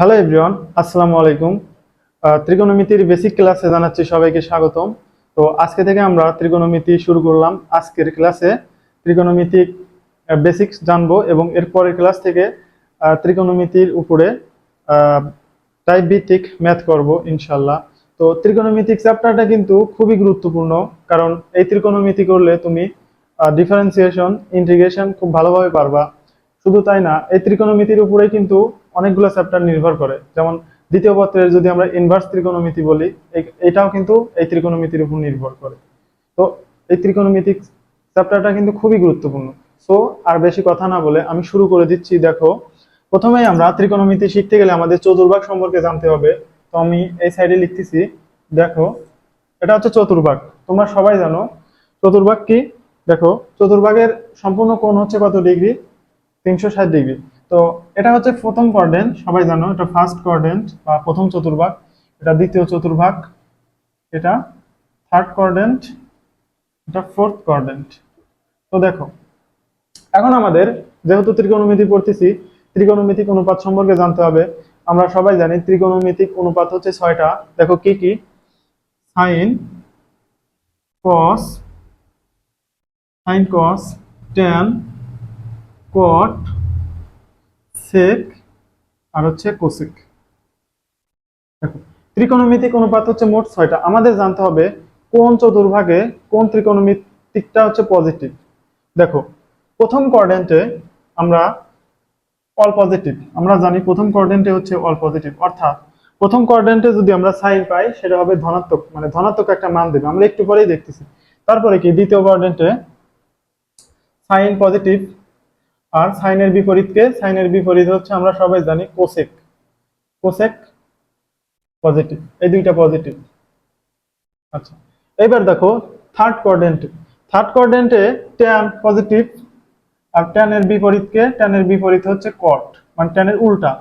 Hello everyone আসসালামু আলাইকুম ত্রিকোণমিতির basic ক্লাসে জানাচ্ছি সবাইকে স্বাগতম। তো আজকে থেকে আমরা ত্রিকোণমিতি শুরু করলাম। আজকের ক্লাসে ত্রিকোণমিতিক বেসিক্স জানব এবং এর পরের ক্লাস থেকে ত্রিকোণমিতির উপরে টাইপ ভিত্তিক ম্যাথ করব ইনশাল্লাহ তো ত্রিকোণমিতিক চ্যাপ্টারটা কিন্তু খুবই গুরুত্বপূর্ণ, কারণ এই ত্রিকোণমিতি করলে তুমি ডিফারেন্সিয়েশন ইন্টিগ্রেশন খুব ভালোভাবে পারবা। শুধু তাই না, এই ত্রিকোণমিতির উপরে কিন্তু অনেকগুলো চ্যাপ্টার নির্ভর করে। যেমন দ্বিতীয় পত্রের যদি আমরা ইনভার্স ত্রিকোণমিতি বলি এটাও কিন্তু এই ত্রিকোণমিতির উপর নির্ভর করে। তো এই ত্রিকোণমিতিক চ্যাপ্টারটা কিন্তু খুবই গুরুত্বপূর্ণ। সো আর বেশি কথা না বলে আমি শুরু করে দিচ্ছি, দেখো। প্রথমেই আমরা ত্রিকোণমিতি শিখতে গেলে আমাদের চতুর্ভাগ সম্পর্কে জানতে হবে। তো আমি এই সাইডে লিখতেছি, দেখো, এটা হচ্ছে চতুর্ভাগ। তোমরা সবাই জানো, চতুর্ভাগ কি? দেখো, চতুর্ভাগের সম্পূর্ণ কোণ হচ্ছে কত ডিগ্রি? তিনশো ষাট ডিগ্রি তো এটা হচ্ছে প্রথম কোয়ার্ডেন্ট সবাই জানো, এটা ফার্স্ট কোয়ার্ডেন্ট বা প্রথম চতুর্ভাগ, এটা দ্বিতীয় চতুর্ভাগ, এটা থার্ড কোয়ার্ডেন্ট এটা ফোর্থ কোয়ার্ডেন্ট তো দেখো, এখন আমাদের যেহেতু ত্রিকোণমিতি পড়তেছি, ত্রিকোণমিতিক অনুপাত সম্পর্কে জানতে হবে। আমরা সবাই জানি ত্রিকোণমিতিক অনুপাত হচ্ছে ছয়টা। দেখো কি কি? Sine cos sine cos tan cot sec আর হচ্ছে কোসেক দেখো, ত্রিকোণমিতিক অনুপাত হচ্ছে মোট ছয়টা। আমাদের জানতে হবে কোন চতুর্ভাগে কোন ত্রিকোণমিতিকটা হচ্ছে পজিটিভ দেখো, প্রথম কোয়াড্রেন্টে আমরা অল পজিটিভ আমরা জানি প্রথম কোয়াড্রেন্টে হচ্ছে অল পজিটিভ অর্থাৎ প্রথম কোয়াড্রেন্টে যদি আমরা সাইন পাই, সেটা হবে ধনাত্মক। মানে ধনাত্মক একটা মান দেবে। আমরা একটু পরেই দেখতেছি। তারপরে কি? দ্বিতীয় কোয়াড্রেন্টে সাইন পজিটিভ আর সাইনের বিপরীতকে সাইনের বিপরীত হচ্ছে আমরা সবাই জানি কোসেক কোসেক পজিটিভ এই দুইটা পজিটিভ আচ্ছা এবার দেখো থার্ড কোয়াড্রেন্টে থার্ড কোয়াড্রেন্টে ট্যান পজিটিভ আর ট্যানের বিপরীতকে ট্যানের বিপরীত হচ্ছে কট মানে ট্যানের উল্টা।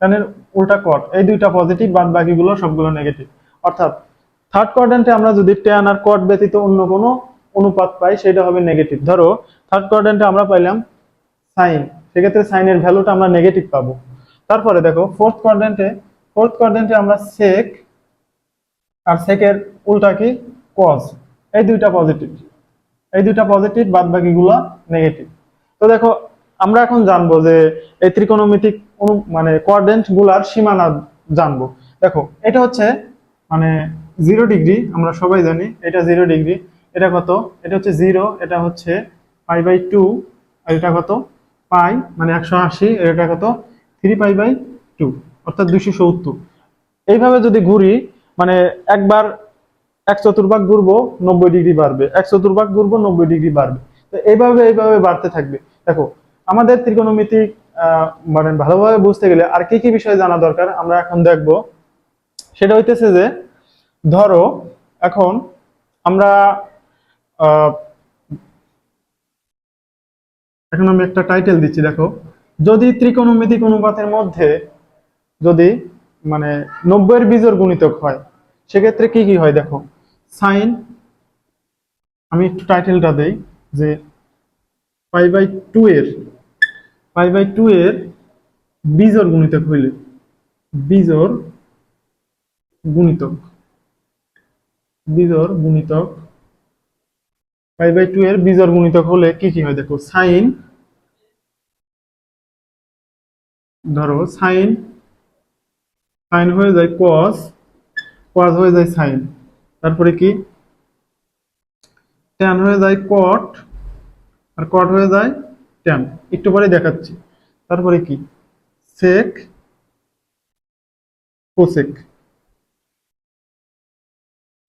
ট্যানের উল্টা কট এই দুইটা পজিটিভ বাদ বাকিগুলো সবগুলো নেগেটিভ অর্থাৎ থার্ড কোয়াড্রেন্টে আমরা যদি ট্যান আর কট ব্যতীত অন্য কোনো অনুপাত পাই, সেটা হবে নেগেটিভ ধরো থার্ড কোয়াড্রেন্টে আমরা পাইলাম সাইন। সেক্ষেত্রে সাইনের ভ্যালুটা আমরা নেগেটিভ পাবো। তারপরে দেখো ফোর্থ কোয়াড্রেন্টে ফোর্থ কোয়াড্রেন্টে আমরা সেক আর সেকের উল্টা কি? কজ এই দুইটা পজিটিভ এই দুইটা পজিটিভ বাদ বাকিগুলো নেগেটিভ তো দেখো, আমরা এখন জানব যে এই ত্রিকোণমিতিক মানে কোয়াড্রেন্টগুলার সীমানা জানব। দেখো, এটা হচ্ছে মানে জিরো ডিগ্রি আমরা সবাই জানি এটা জিরো ডিগ্রি এটা কত? এটা হচ্ছে জিরো এটা হচ্ছে ফাইভ বাই টু আর এটা কত? পাই মানে একশো আশি এটা কত? থ্রি পাই বাই টু অর্থাৎ দুইশো সত্তর। এইভাবে যদি ঘুরি মানে একবার এক চতুর্ভাগ ঘুরবো নব্বই ডিগ্রি বাড়বে। এক চতুর্ভাগ ঘুরবো নব্বই ডিগ্রি বাড়বে। তো এইভাবে এইভাবে বাড়তে থাকবে। দেখো আমাদের ত্রিকোণমিতি আহ, মানে ভালোভাবে বুঝতে গেলে আর কি কি বিষয় জানা দরকার আমরা এখন দেখব। সেটা হইতেছে যে ধরো এখন আমরা এখন আমি একটা টাইটেল দিচ্ছি, দেখো। যদি ত্রিকোণমিতিক অনুপাতের মধ্যে যদি মানে নব্বইয়ের বীজের গুণিতক হয়, সেক্ষেত্রে কি কি হয় দেখো? সাইন আমি একটু টাইটেলটা দেই, যে পাই বাই টু এর পাই বাই টু এর বীজর গুণিতক হইলে, বীজর গুণিতক বীজর গুণিতক পাই বাই টু এর বীজর গুণিতক হলে কি কি হয়? দেখো সাইন ধরো সাইন সাইন হয়ে যায় কস কস হয়ে যায় সাইন তারপরে কি? ট্যান হয়ে যায় কট আর কট হয়ে যায় ট্যান একটু পরে দেখাচ্ছি। তারপরে কি? সেক কোসেক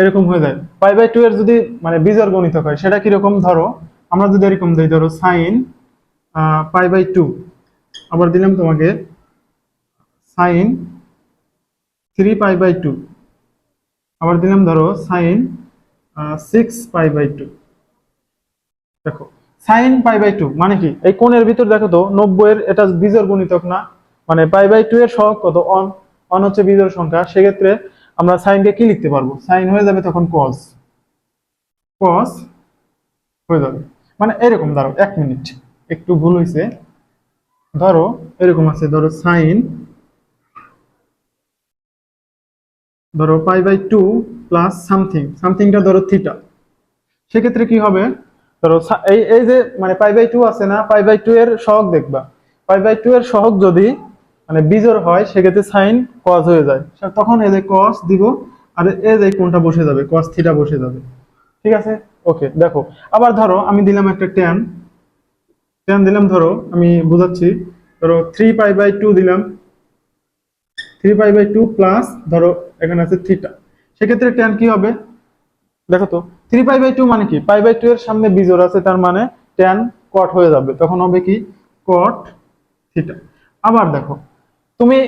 এরকম হয়ে যায়। পাই বাই টু এর যদি মানে বিজর গণিতক হয়, সেটা কীরকম? ধরো, আমরা যদি এরকম দিই, ধরো সাইন পাই বাই টু। আবার দিলাম তোমাকে sine three pi by two. আবার দিলাম ধরো sine six pi by two. দেখো, সাইন পাই বাই টু মানে কি? এই কোণের ভিতর দেখো তো, নব্বই এর এটা বীজের গুণিতক না? মানে পাই বাই টু এর সহগ কত? অন অন হচ্ছে বীজের সংখ্যা। সেক্ষেত্রে আমরা সাইনকে কি লিখতে পারব? সাইন হয়ে যাবে তখন কস কস হয়ে যাবে। মানে এরকম ধরো, এক মিনিট। একটু ভুল হয়েছে ধরো, এরকম আছে, ধরো সাইন, ধরো pi by two plus something. সামথিংটা ধরো থিটা। সেক্ষেত্রে কি হবে? ধরো এই এই যে মানে পাই বাই টু আছে না, পাই বাই টু এর সহগ দেখবা। পাই বাই টু এর সহগ যদি মানে বিজোড় হয়, সেক্ষেত্রে সাইন কজ হয়ে যায়। তখন এই যে কস দিব, আর এই যে কোনটা বসে যাবে কস থিটা বসে যাবে। ঠিক আছে? ওকে দেখো, আবার ধরো, আমি দিলাম একটা ট্যান ট্যান দিলাম, ধরো, আমি বোঝাচ্ছি, ধরো থ্রি পাই বাই টু দিলাম। Three pi by two plus ধরো, এখানে আছে থিটা সেক্ষেত্রে ট্যান কি হবে? দেখো তো থ্রি পাই বাই টু মানে কি? পাই বাই টু এর সামনে বিজোর আছে, তার মানে ট্যান কট হয়ে যাবে। তখন হবে কি? কট থিটা আবার দেখো তুমি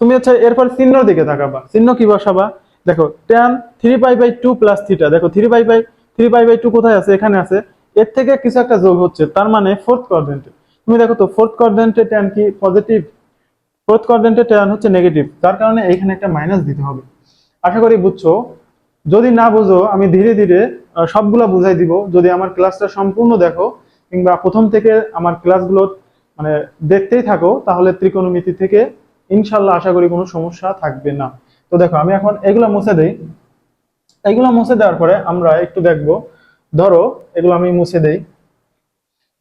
তুমি হচ্ছে এরপর চিহ্ন দিকে তাকাবা। চিহ্ন কি বসাবা? দেখো tan three pi by two plus theta দেখো three pi by three pi by two কোথায় আছে? এখানে আছে। এর থেকে কিছু একটা যোগ হচ্ছে, তার মানে ফোর্থ কোয়াড্রেন্টে তুমি দেখো তো ফোর্থ কোয়াড্রেন্টে ট্যান কি পজিটিভ ফোর্থ কোয়াড্রেন্টে ট্যান হচ্ছে নেগেটিভ তার কারণে এইখানে একটা মাইনাস দিতে হবে। আশা করি বুঝছ? যদি না বুঝো, আমি ধীরে ধীরে সবগুলা বুঝাই দিব। যদি আমার ক্লাসটা সম্পূর্ণ দেখো, কিংবা প্রথম থেকে আমার ক্লাসগুলো মানে দেখতেই থাকো, তাহলে ত্রিকোণমিতি থেকে ইনশাল্লাহ আশা করি কোনো সমস্যা থাকবে না। তো দেখো, আমি এখন এগুলো মুছে দেই। এগুলো মুছে দেওয়ার পরে আমরা একটু দেখব। ধরো, এগুলো আমি মুছে দেই।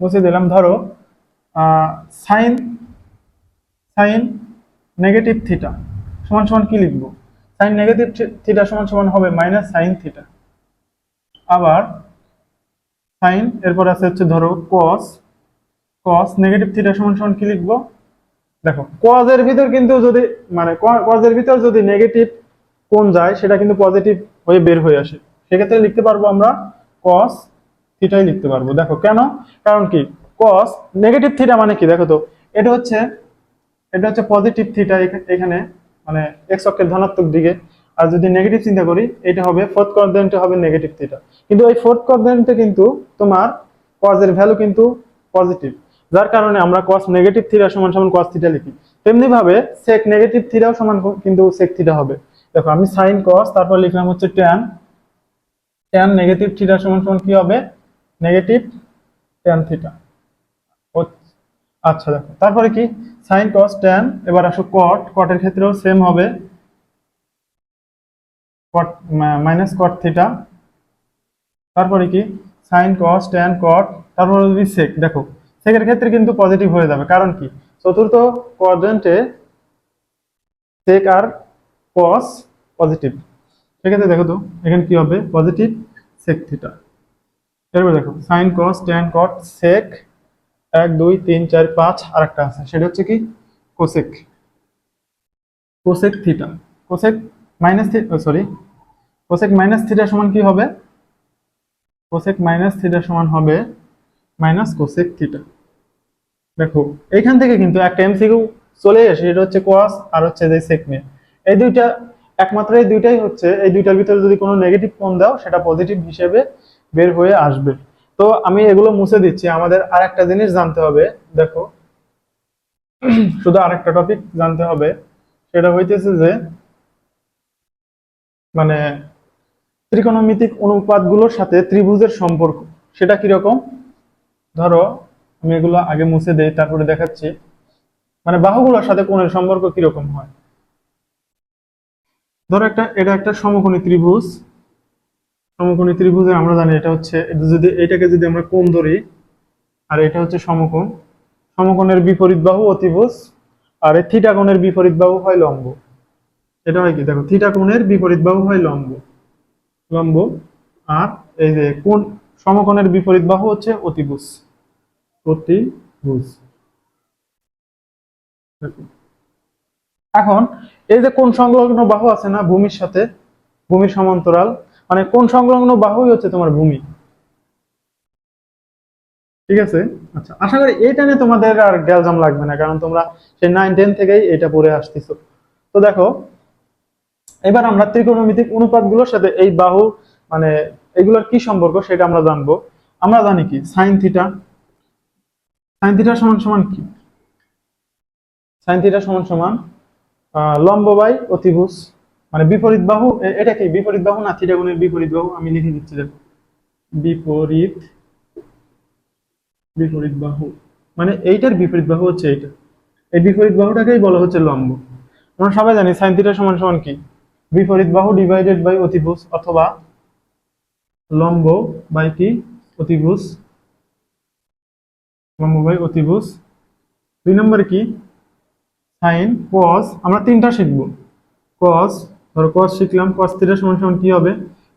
মুছে দিলাম, ধরো সাইন সাইন নেগেটিভ থিটা সমান সমান কি লিখব? সাইন নেগেটিভ থিটা সমান সমান হবে মাইনাস সাইন থিটা আবার সাইন এরপর আছে হচ্ছে ধরো কস কস নেগেটিভ থিটা সমান সমান কি লিখব? দেখো কজের ভিতর কিন্তু যদি মানে কজের ভিতর যদি নেগেটিভ কোন যায়, সেটা কিন্তু পজিটিভ হয়ে বের হয়ে আসে। সেক্ষেত্রে লিখতে পারব আমরা কস থিটাই লিখতে পারব। দেখো, কেন? কারণ কি? কস নেগেটিভ থিটা মানে কি? দেখো তো, এটা হচ্ছে এটা হচ্ছে পজিটিভ থিটা এখানে মানে এক্স অক্ষের ধনাত্মক দিকে। আর যদি নেগেটিভ চিন্তা করি, এটা হবে ফোর্থ কোয়াড্রেন্টে হবে নেগেটিভ থিটা কিন্তু এই ফোর্থ কোয়াড্রেন্টে কিন্তু তোমার কজের ভ্যালু কিন্তু পজিটিভ যার কারণে আমরা cos নেগেটিভ থিটা সমান সমান cos থিটা লিখি। তেমনি ভাবে sec নেগেটিভ থিটাও সমান কিন্তু সেক থিটা হবে। দেখো, আমি সাইন cos, তারপর লিখলাম হচ্ছে ট্যান ট্যান নেগেটিভ থিটা সমান সমান কি হবে? নেগেটিভ tan থিটা আচ্ছা দেখো, তারপরে কি? সাইন cos ট্যান এবার আসো cot এর ক্ষেত্রেও সেম হবে। cot মাইনাস cot থিটা তারপরে কি? সাইন cos ট্যান cot তারপরে যদি sec, দেখো sec ক্ষেত্রে কিন্তু পজিটিভ হয়ে যাবে। কারণ কি? চতুর্থ কোয়াড্রেন্টে sec আর কস পজিটিভ সেক্ষেত্রে দেখো তো, এখানে কি হবে? পজিটিভ সেক থিটা এরপর দেখো sine cos tan cot sec এক, দুই, তিন, চার, পাঁচ আর একটা আছে। সেটা হচ্ছে কি? Cosec cosec theta cosec minus sorry cosec minus theta সমান কি হবে? কোসেক মাইনাস থিটা সমান হবে মাইনাস কোসেক থিটা দেখো এইখান থেকে কিন্তু একটা এমসিকিউ চলে আসে, সেটা হচ্ছে কোয়াস আর হচ্ছে যে সেক নিয়ে এই দুইটা, একমাত্র এই দুইটাই হচ্ছে, এই দুইটার ভিতরে যদি কোনো নেগেটিভ কোণ দাও, সেটা পজিটিভ হিসেবে বের হয়ে আসবে। তো আমি এগুলো মুছে দিচ্ছি। আমাদের আর একটা জিনিস জানতে হবে, দেখো। শুধু আরেকটা টপিক জানতে হবে, সেটা হইতেছে যে মানে ত্রিকোণমিতিক অনুপাতগুলোর সাথে ত্রিভুজের সম্পর্ক, সেটা কীরকম? ধরো, আমি এগুলো আগে মুছে দেই, তারপরে দেখাচ্ছি। মানে বাহুগুলোর সাথে কোণের সম্পর্ক কীরকম হয়? ধরো একটা, এটা একটা সমকোণী ত্রিভুজ। সমকোণী ত্রিভুজে আমরা জানি এটা হচ্ছে যদি, এটাকে যদি আমরা কোণ ধরি, আর এটা হচ্ছে সমকোণ। সমকোণের বিপরীত বাহু অতিভুজ, আর এই থিটা কোণের বিপরীত বাহু হয় লম্ব। এটা হয় কি? দেখো, থিটা কোণের বিপরীত বাহু হয় লম্ব। লম্ব, আর এই যে কোণ, সমকোণের বিপরীত বাহু হচ্ছে অতিভুজ। দেখো। এখন এই যে কোণ সংলগ্ন বাহু আছে না ভূমির সাথে ভূমির সমান্তরাল মানে কোন সংলগ্ন বাহুই হচ্ছে তোমার ভূমি? ঠিক আছে? আচ্ছা আশা করি এইটা নিয়ে তোমাদের আর গ্যালজাম লাগবে না, কারণ তোমরা সেই নাইন টেন থেকেই এটা পড়ে আসতেছো। তো দেখো, এবার আমরা ত্রিকোণমিতিক অনুপাতগুলোর সাথে এই বাহু মানে এগুলোর কি সম্পর্ক সেটা আমরা জানব। আমরা জানি কি? সাইন থিটা সাইন থিটা সমান সমান কি? সাইন থিটা সমান সমান লম্ব বাই অতিভুজ মানে বিপরীত বাহু এটা কি? বিপরীত বাহু না থিটা গুণের বিপরীত বাহু? আমি লিখে দিচ্ছি দেখো। বিপরীত বিপরীত বাহু। মানে এইটার বিপরীত বাহু হচ্ছে এইটা। এই বিপরীত বাহুটাকেই বলা হচ্ছে লম্ব। আমরা সবাই জানি সাইন থিটা সমান সমান কি? বিপরীত বাহু ডিভাইডেড বাই অতিভুজ অথবা লম্ব বাই কি? অতিভুজ। লম্ব বাই অতিভুজ দুই নম্বরে কি? সাইন কস আমরা তিনটা শিখব। কস ধরো কস শিখলাম কস থিটা সমান সমান কি হবে?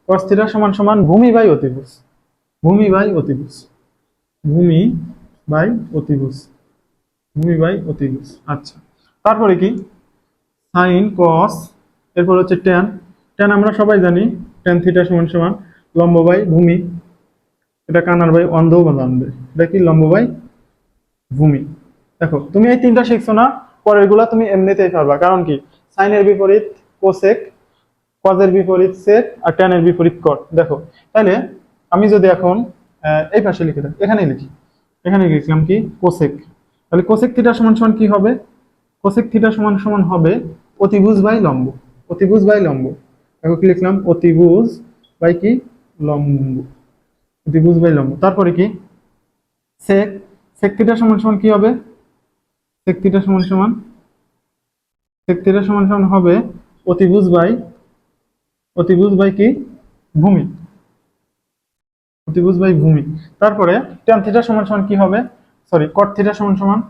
কস থিটা সমান সমান ভূমি বাই অতিভুজ। ভূমি বাই অতিভুজ। ভূমি বাই অতিভুজ। ভূমি বাই অতিভুজ। আচ্ছা। তারপরে কি? সাইন কস এরপর হচ্ছে ট্যান ট্যান আমরা সবাই জানি ট্যান থিটা সমান সমান লম্ব বাই ভূমি। এটা কানার বাই অন্ধ বা। জানবে এটা কি? লম্ব বাই ভূমি। দেখো, তুমি এই তিনটা শিখছো না পরেরগুলা তুমি এমনিতেই পারবা। কারণ কি? সাইনের বিপরীত কোসেক কজের বিপরীত সেক আর ট্যানের বিপরীত কট দেখো তাহলে আমি যদি এখন এই পাশে লিখে দেখ এখানে লিখি। এখানে লিখলাম কি? কোসেক তাহলে কোসেক থিটা সমান সমান কি হবে? কোসেক থিটা সমান সমান হবে অতিভুজ বাই লম্ব। অতিভুজ বাই লম্ব। দেখো কি লিখলাম? অতিভুজ বাই কি? লম্ব। অতিভুজ বাই লম্ব। তারপরে কি? সেক সেক সমান সমান কি হবে? সেক সমান সমান সেক সমান সমান হবে অতিভুজ বাই অতিভুজ বাই কি? ভূমি। অতিভুজ বাই ভূমি। তারপরে ট্যান থিটা সমান সমান কি হবে? সরি কট থিটা সমান সমান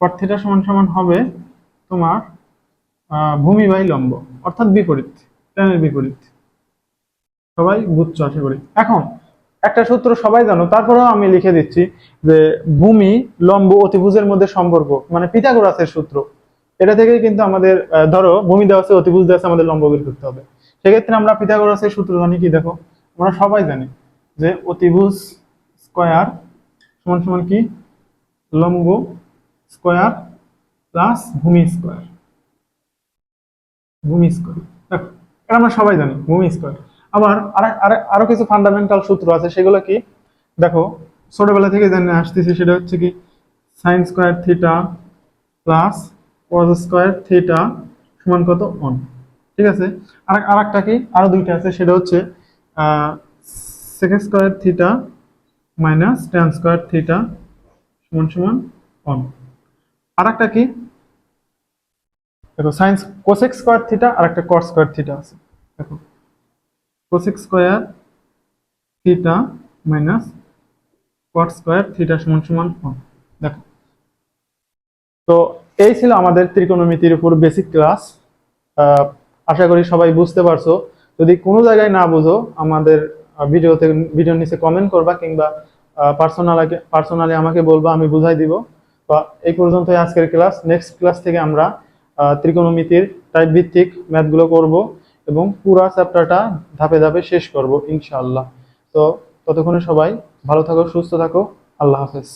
কট থিটা সমান সমান হবে তোমার ভূমি বাই লম্ব, অর্থাৎ বিপরীত ট্যানের বিপরীত। সবাই বুঝছ আশা করি? এখন একটা সূত্র সবাই জানো, তারপরেও আমি লিখে দিচ্ছি যে ভূমি, লম্ব, অতিভুজের মধ্যে সম্পর্ক মানে পিথাগোরাসের সূত্র। এটা থেকেই কিন্তু আমাদের ধরো, ভূমি দেওয়া আছে, অতিভুজ দেওয়া আমাদের লম্ব বের করতে হবে। সেক্ষেত্রে আমরা পিথাগোরাসের সূত্র জানি কি, দেখো, আমরা সবাই জানি যে অতিভুজ স্কয়ার সমান সমান কি? লম্ব স্কোয়ার প্লাস ভূমি স্কোয়ার। ভূমি স্কোয়ার। দেখো, এটা আমরা সবাই জানি, ভূমি স্কয়ার। আবার আরে- কিছু ফান্ডামেন্টাল সূত্র আছে, সেগুলো কি? দেখো, ছোটবেলা থেকে জেনে আসতেছি, সেটা হচ্ছে কি sine square theta plus cos square theta সমান কত? অন ঠিক আছে? আর আর একটা কি? আরও দুইটা আছে, সেটা হচ্ছে sec square theta minus tan square theta সমান সমান অন আর একটা কি? দেখো সাইন্স কোসেক স্কয়ার থিটা আর একটা কট স্কোয়ার থিটা আছে। দেখো cosec square theta minus cot square theta সমান সমান দেখো। তো এই ছিল আমাদের ত্রিকোণমিতির উপর বেসিক ক্লাস আশা করি সবাই বুঝতে পারছ। যদি কোনো জায়গায় না বুঝো, আমাদের ভিডিওতে ভিডিওর নিচে কমেন্ট করবা কিংবা পার্সোনাল পার্সোনালি আমাকে বলবা, আমি বুঝাই দিব। তো এই পর্যন্তই আজকের ক্লাস নেক্সট ক্লাস থেকে আমরা ত্রিকোণমিতির টাইপ ভিত্তিক ম্যাথগুলো করব। এবং পুরা চ্যাপ্টারটা ধাপে ধাপে শেষ করব, ইনশাআল্লাহ। তো ততক্ষণে সবাই ভালো থাকো, সুস্থ থাকো। আল্লাহ হাফেজ।